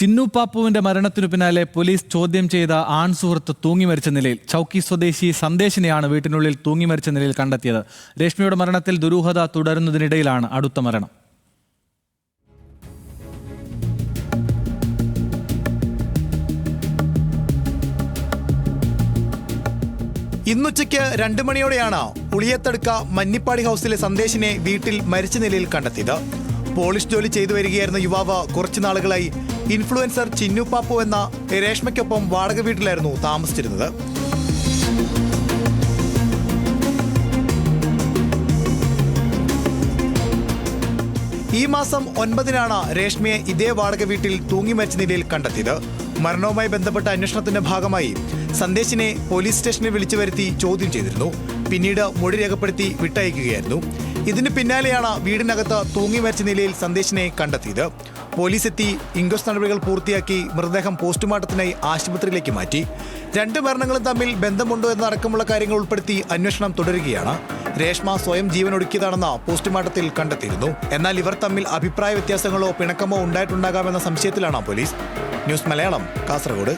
ചിന്നു പാപ്പുവിന്റെ മരണത്തിനു പിന്നാലെ പോലീസ് ചോദ്യം ചെയ്ത ആൺ സുഹൃത്ത് തൂങ്ങി മരിച്ച നിലയിൽ ചൌക്കി സ്വദേശി സന്ദേശിനെയാണ് വീട്ടിനുള്ളിൽ തൂങ്ങി മരിച്ച നിലയിൽ കണ്ടെത്തിയത്. രേഷ്മിയുടെ മരണത്തിൽ ദുരൂഹത തുടരുന്നതിനിടയിലാണ് അടുത്ത മരണം. ഇന്നുച്ചയ്ക്ക് രണ്ടു മണിയോടെയാണ് ഉളിയത്തടുക്ക മഞ്ഞിപ്പാടി ഹൗസിലെ സന്ദേശിനെ വീട്ടിൽ മരിച്ച നിലയിൽ കണ്ടെത്തിയത്. പോളിഷ് ജോലി ചെയ്തു വരികയായിരുന്ന യുവാവ് കുറച്ചു നാളുകളായി ഇൻഫ്ലുവൻസർ ചിന്നു പാപ്പു എന്ന രേഷ്മയ്ക്കൊപ്പം വാടക വീട്ടിലായിരുന്നു താമസിച്ചിരുന്നത്. ഈ മാസം ഒൻപതിനാണ് രേഷ്മയെ ഇതേ വാടക വീട്ടിൽ തൂങ്ങി മരിച്ച നിലയിൽ കണ്ടെത്തിയത്. മരണവുമായി ബന്ധപ്പെട്ട അന്വേഷണത്തിന്റെ ഭാഗമായി സന്ദേശിനെ പോലീസ് സ്റ്റേഷനിൽ വിളിച്ചു വരുത്തി ചോദ്യം ചെയ്തിരുന്നു. പിന്നീട് മൊഴി രേഖപ്പെടുത്തി വിട്ടയക്കുകയായിരുന്നു. ഇതിന് പിന്നാലെയാണ് വീടിനകത്ത് തൂങ്ങി മരിച്ച നിലയിൽ സന്ദേശിനെ കണ്ടെത്തിയത്. പോലീസ് എത്തി ഇൻക്വസ്റ്റ് നടപടികൾ പൂർത്തിയാക്കി മൃതദേഹം പോസ്റ്റ്മോർട്ടത്തിനായി ആശുപത്രിയിലേക്ക് മാറ്റി. രണ്ട് മരണങ്ങളും തമ്മിൽ ബന്ധമുണ്ടോ എന്നടക്കമുള്ള കാര്യങ്ങൾ ഉൾപ്പെടുത്തി അന്വേഷണം തുടരുകയാണ്. രേഷ്മ സ്വയം ജീവൻ ഒടുക്കിയതാണെന്ന് പോസ്റ്റ്മോർട്ടത്തിൽ കണ്ടെത്തിയിരുന്നു. എന്നാൽ ഇവർ തമ്മിൽ അഭിപ്രായ വ്യത്യാസങ്ങളോ പിണക്കമോ ഉണ്ടായിട്ടുണ്ടാകാമെന്ന സംശയത്തിലാണ് പോലീസ്. ന്യൂസ് മലയാളം കാസർഗോഡ്.